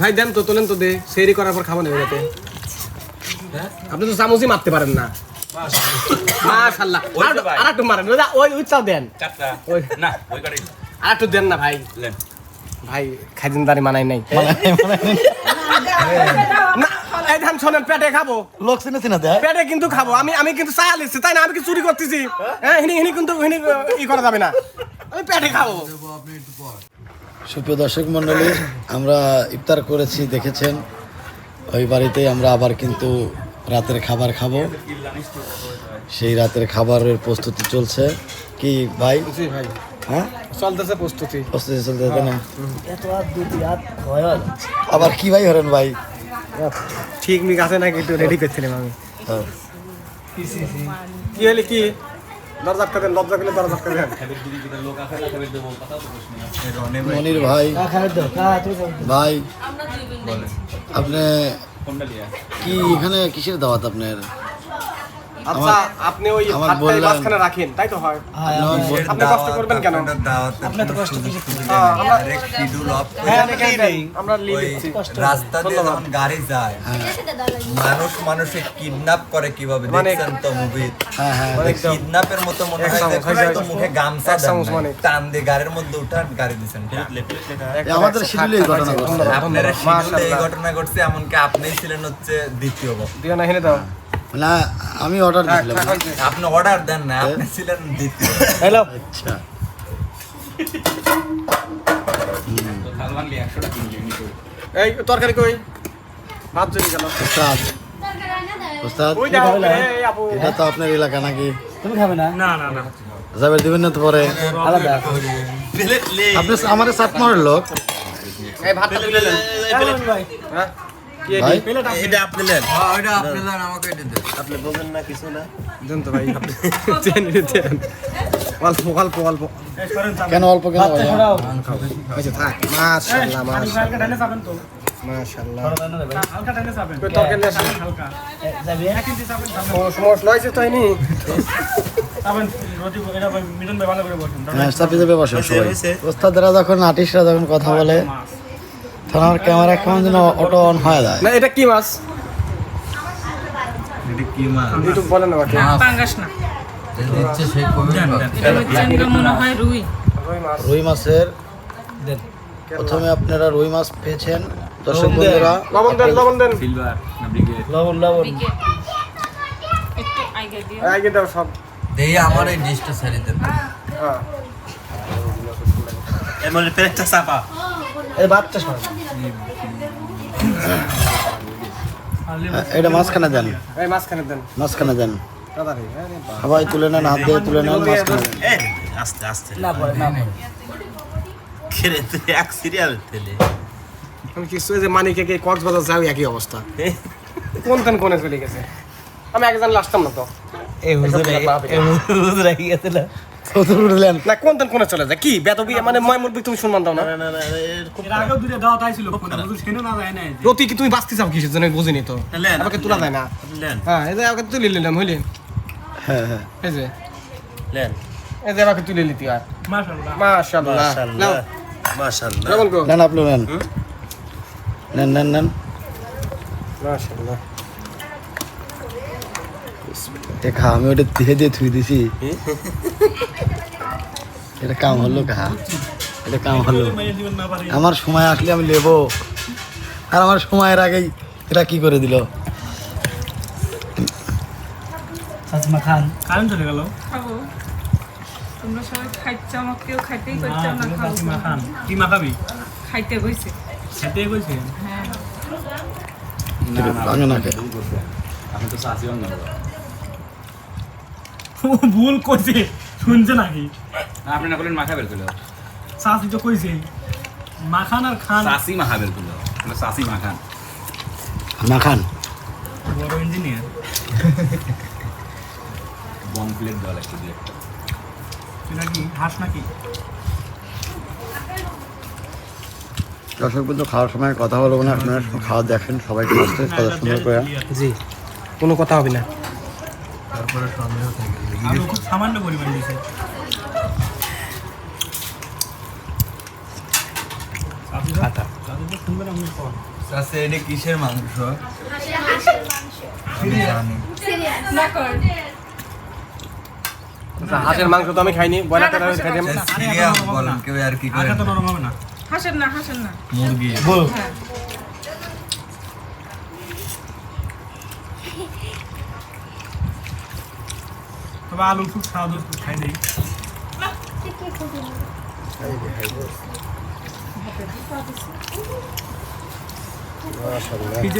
ভাই দেন তো তোলেন তো দে। সেরি করার পর খাব নেবে যাতে আপনি তো চামচই মারতে পারেন না। মাশাল্লাহ ভাই। আর একটু মারেন। ওই ওই ওই চাও দেন। ওই না ওই কাটাই আর একটু দেন না ভাই। লেন। ভাই খাইদিনদারি মানাই নাই। না এই ধান শোনেন পেটে খাব। লোক চিনে চিনে দেয়। পেটে কিন্তু খাব। আমি আমি কিন্তু চা লিখছি তাই না? আমি কি চুরি করতেছি? হ্যাঁ হিনি হিনি কিন্তু হিনি ই করা যাবে না। আমি পেটে খাব। সুপ্রিয় দর্শক মণ্ডলী আমরা ইফতার করেছি দেখেছেন। ওই বাড়িতেই আমরা আবার কিন্তু রাতের খাবার খাব। সেই রাতের খাবারের প্রস্তুতি চলছে। কি ভাই? ভাই। হ্যাঁ? চলতেছে প্রস্তুতি। প্রস্তুতি চলতে না? আবার কি ভাই হরেন ভাই? ঠিক মিক আছে নাকি একটু রেডি করছিলাম আমি। হ্যাঁ। কি হলে কি? দরজা আটকা দেন দরজা আটকা দেন। মনির ভাই। ভাই আপনি কি এখানে কিসের দাওয়াত আপনার? আচ্ছা আপনি ওই মাঝখানে রাখেন তাই তো হয়? আপনি কষ্ট করবেন কেন? আপনি তো কষ্ট হ্যাঁ, আমরা হ্যাঁ রাস্তা দিয়ে যখন গাড়ি যায় মানুষ মানুষে কিডন্যাপ করে কীভাবে মানে- দেখছেন তো মুভি হ্যাঁ হ্যাঁ কিডন্যাপের মতো মনে হয়। তো মুখে গামছা দেন মানে। টান দিয়ে গাড়ির মধ্যে উঠান গাড়ি দিচ্ছেন এই আমাদের শিডিউলে এই ঘটনা ঘটছে। আপনারা শিডিউলে এই ঘটনা ঘটছে এমনকি আপনিই ছিলেন হচ্ছে দ্বিতীয় বক্তা। দিও না হেনে দাও না আমি অর্ডার দিয়েছিলাম। না। আপনি অর্ডার দেন না আপনি ছিলেন দ্বিতীয়। হ্যালো। আচ্ছা। এই তরকারি কই? ভাত চলে গেল। ওস্তাদ। ওস্তাদ এটা তো আপনার এলাকা নাকি? তুমি খাবে না? না না না। যাবে দিবেন না তো পরে? আলাদা। আপনি আমার সাত মারের লোক। এই ভাতটা তুলে নেন ভাই। এটা? আপনি? হ্যাঁ, ওইটা আপনি দেন, আমাকে এটা দেন। দেন তো ভাই চেন চেন অল্প অল্প অল্প। কেন অল্প কেন আচ্ছা থাক মাশাআল্লাহ মাশাআল্লাহ। হ্যাঁ যখন আর্টিস্টরা যখন কথা বলে আমার ক্যামেরা কেমন যেন অটো অন হয়ে যায়। না এটা কি মাছ? একটু বলেন আমাকে। পাঙ্গাস না। মনে হয় রুই। রুই মাছ। রুই মাছের প্রথমে আপনারা রুই মাছ পেয়েছেন। দর্শক বন্ধুরা লবণ দেন লবণ দেন। সিলভার না ব্রিগেড? লবণ লবণ। আগে দাও। সব। দেই আমার এই ডিশটা দেন। হ্যাঁ। এমন পেটটা চাপা। এই বাচ্চা ছড়াও এটা মাঝখানে দেন। এই মাছখানে দেন। মাঝখানে দেন। তুলে নেন হাত দিয়ে তুলে নেন মাঝখানে দেন। আস্তে আস্তে। না পড়ে না পড়ে। খেলে তুই এক সিরিয়াল তেলে আমি কিছু যে মানিকে কক্সবাজার যাও একই অবস্থা। কোন তেন কোনে চলে গেছে? আমি একজন লাস্টাম না তো। এই হুজুর এই হুজুর গেছে না উঠলেন না কোন চলে যায়? কি? বেতবি মানে তুমি দাও না? রতি কি তুমি বাঁচতে চাও কিসের জন্য? আমি বুঝিনি তো। আমাকে তোলা যায় না। হ্যাঁ এই যে আমাকে তুলে নিলাম হইলি। হ্যাঁ হ্যাঁ। এই যে। লেন। এই যে আমাকে তুলে নিতি আর মাশাআল্লাহ। নাও। মাশাআল্লাহ। কেমন গো? নেন আপনি নেন। নেন নেন নেন। মাশাআল্লাহ। দেখা আমি ওটা দিয়ে দিয়ে থুই দিছি। এটা কাম হলো কাহা এটা কাম হলো। আমার সময় আসলে আমি নেব। আর আমার সময়ের আগেই এটা কি করে দিল? সাজমা খান। খাব। তোমরা সবাই খাইছো আমাকে কেউ খাইতেই করছ না খাব। খাইতে কইছে হ্যাঁ। না আমি তো ভুল কইছে। শুনছে নাকি? আপনি না বলেন মাখা বের করল। তো কইছে মাখান আর খান। সাসি মাখা বের করল। মাখান। মাখান। বড় ইঞ্জিনিয়ার বম প্লেট দেওয়া লাগছে দিয়ে নাকি হাঁস নাকি? দর্শক বন্ধু খাওয়ার সময় কথা বলব না আপনারা খাওয়া দেখেন সবাই সুন্দর করে জি কোনো কথা হবে না। আলু খুব সামান্য পরিমাণ দিয়েছে এটা কিসের মাংস? না কর আচ্ছা, হাঁসের মাংস তো আমি খাইনি আমি বলেন কেউ আর কি করে আগে তো নরম হবে না। হাসেন না মুরগি। তবে আলু খুব স্বাদ খাই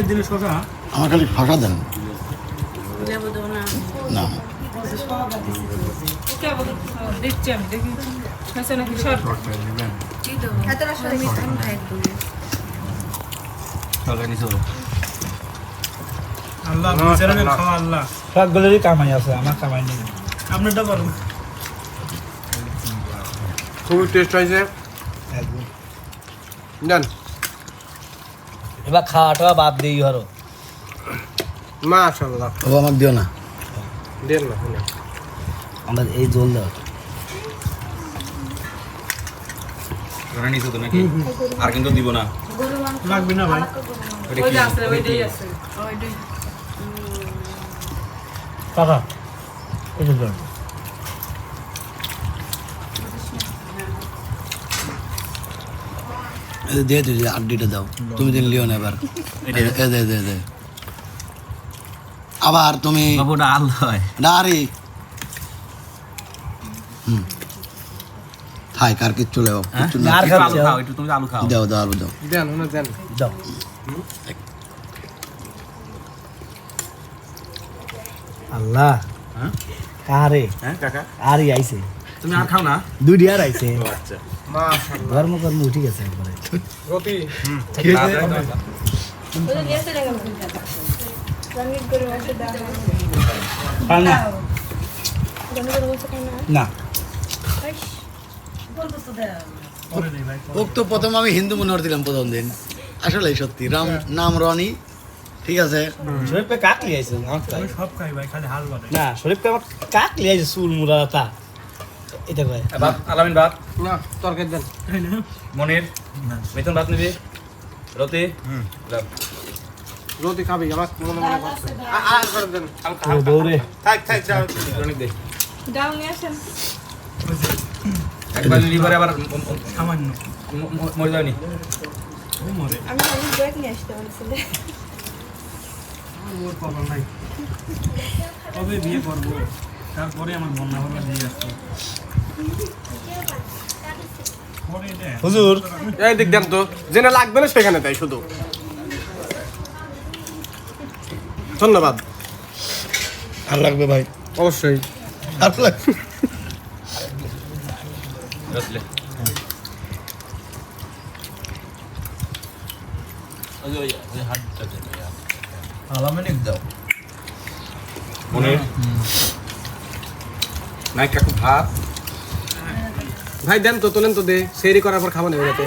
দিনে শশা আমার খালি ফাঁকা দেন। না। দেখছি আমি দেখি। নাকি আল্লাহ আল্লাহ। সবগুলোরই কামাই আছে আমার কামাই নেই। আপনারটা বলুন। খুবই টেস্ট হয়েছে। জান এবার খাওয়াটা বাদ দিই ধরো। মাশাল্লাহ ও আমাকে দিও না। দেন না। আমরা এই জল দাও। আর কিন্তু দিব না। লাগবে না ভাই। ওই আছে জল এই দে তুই আড্ডিটা দাও। তুমি দিন লিও না এবার। এ দে দে দে আবার তুমি বাবুটা আল্লাহ হয়। না রে। হুম। থাই কার কিচ্ছু লেও? হ্যাঁ? কিচ্ছু না আর আলু খাও একটু তুমি আলু খাও। দাও দাও আলু দাও। দেন ওনা দেন। দাও। আল্লাহ। হ্যাঁ? হ্যাঁ আরই আইছে। তুমি আর খাও না? দুইটি আর আইছে। আচ্ছা। ধর্ম কর্ম উঠে গেছে একবারে। রতি। না। না। প্রথম আমি হিন্দু মনে করছিলাম প্রথম দিন। আসলে সত্যি। রাম নাম রনি ঠিক আছে? শরীফকে কাক লিয়ে আইছে? সব খাই ভাই খালি হাল বাদে না শরীফকে আমার কাক লিয়ে আইছে চুল মুড়া তা। এটা কয়? ভাত আলামিন ভাত না তরকারি দেন। মনির মিথুন ভাত নিবি? রতি। রতি খাবি আমার মনে মনে করছে। আর করে দেন। দৌড়ে। থাক থাক যাও। অনেক দে। ডাল নিয়ে আসেন। একবার লিভারে আবার ম- ম- সামান্য। মরে আমি অনেক নিয়ে আসতে ওর কপাল নাই। কবে বিয়ে করব? তারপরে আমার বন্যা হলো দিয়ে আসতো হুজুর। এই দিক দেন তো যেটা লাগবে না সেখানে তাই শুধু। ধন্যবাদ। আর লাগবে ভাই। অবশ্যই। আর লাগবে। রসলে আলামিনিক দাও। মনির নাই কাকু ভাত? ভাই দেন তো তোলেন তো দে। সেরি করার পর খাব না যাতে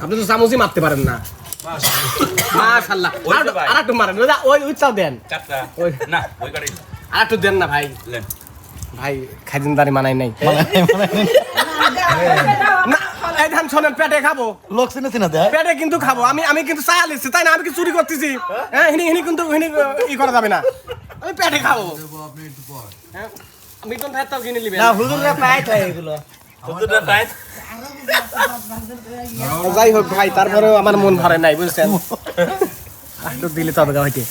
আপনি তো চামচই মারতে পারেন না। আর- একটু মারেন। ওই উচ্চাও দেন। ওই না ওই কাটি আর একটু দেন না ভাই। ভাই খাইদিনদারি মানাই নাই। না এই ধান শোনেন পেটে খাব। লোক চিনে চিনে দেয়। পেটে কিন্তু খাব। আমি আমি কিন্তু চায়া লিখছি তাই না? আমি কি চুরি করতেছি? হ্যাঁ হিনি হিনি কিন্তু হিনি ই করা যাবে না। আমি পেটে খাব। হ্যাঁ মিটন ভাই তাও কিনে নিবে না হুজুররা পায় তাই এগুলো। দুটো প্রায় যাই হোক ভাই তারপরেও আমার মন ভরে নাই বুঝছেন? একটু দিলে তবে হইতে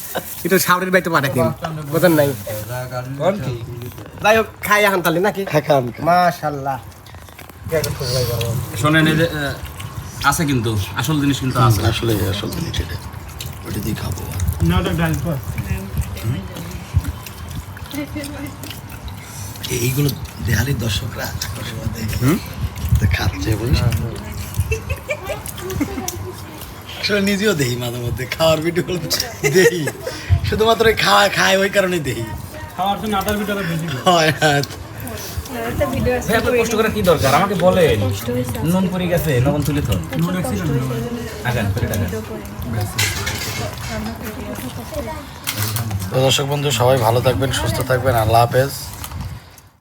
একটু সাবরের বাইতে পাঠাই দিন বুঝেন নাই? যাই হোক খাই এখন তাহলে নাকি? খান মাশাল্লাহ। শোনেন এই যে আছে কিন্তু আসল জিনিস কিন্তু আছে। আসলে আসল জিনিস এটা। ওটা দিয়ে খাব এইগুলো দেহালির দর্শকরা আকর্ষণ খাচ্ছে আসলে নিজেও দেখি মাঝে মধ্যে খাওয়ার ভিডিও দেখি শুধুমাত্র ওই খাওয়া খায় ওই কারণে দেখি খাওয়ার জন্য করে। হয় হ্যাঁ একটা ভিডিও আছে ভাই এত কষ্ট করে কি দরকার? আমাকে বলেন। নুন পড়ে গেছে নবন তুলে তো নুন accident হলো। আগান করে আগান তো দর্শক বন্ধু সবাই ভালো থাকবেন সুস্থ থাকবেন আল্লাহ হাফেজ।